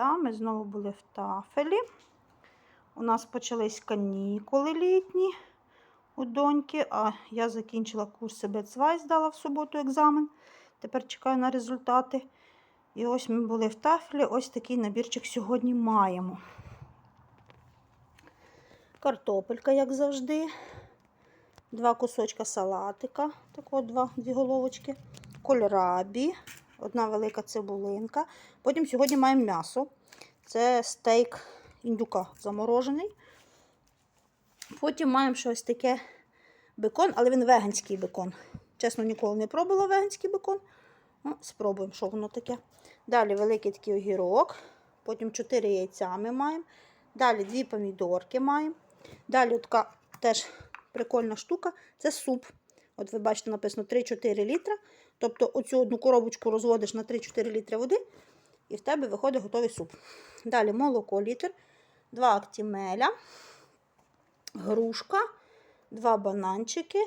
Да, ми знову були в тафелі. У нас почались канікули літні у доньки, а я закінчила курси Бецвай, здала в суботу екзамен. Тепер чекаю на результати. І ось ми були в тафелі. Ось такий набірчик сьогодні маємо. Картопелька, як завжди. Два кусочка салатика, такого два, дві головочки. Кольрабі, одна велика цибулинка. Потім сьогодні маємо м'ясо. Це стейк індюка заморожений. Потім маємо щось таке бекон, але він веганський бекон. Чесно, ніколи не пробувала веганський бекон. Ну, спробуємо, що воно таке. Далі великий такий огірок. Потім 4 яйця ми маємо. Далі дві помідорки маємо. Далі така теж прикольна штука це суп. От ви бачите, написано 3-4 літра. Тобто оцю одну коробочку розводиш на 3-4 літри води, і в тебе виходить готовий суп. Далі молоко літр, 2 актімеля, грушка, 2 бананчики.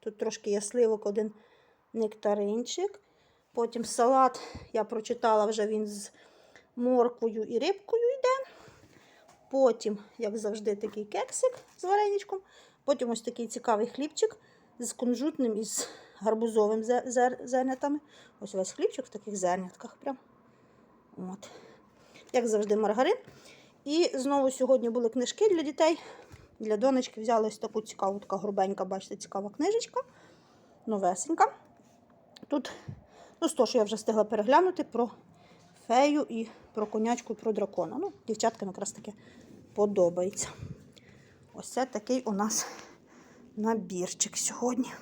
Тут трошки є сливок, один нектаринчик. Потім салат, я прочитала вже він з морквою і рибкою йде. Потім, як завжди, такий кексик з вареничком. Потім ось такий цікавий хлібчик з кунжутним і з гарбузовим зернятами. Ось весь хлібчик в таких зернятках. Прям. От. Як завжди, маргарин. І знову сьогодні були книжки для дітей. Для донечки взяли ось таку цікаву, така грубенька, бачите, цікава книжечка. Новесенька. Тут, ну, з того, що я вже встигла переглянути про фею і про конячку, і про дракона. Ну, дівчаткам якраз таке подобається. Ось це такий у нас набірчик сьогодні.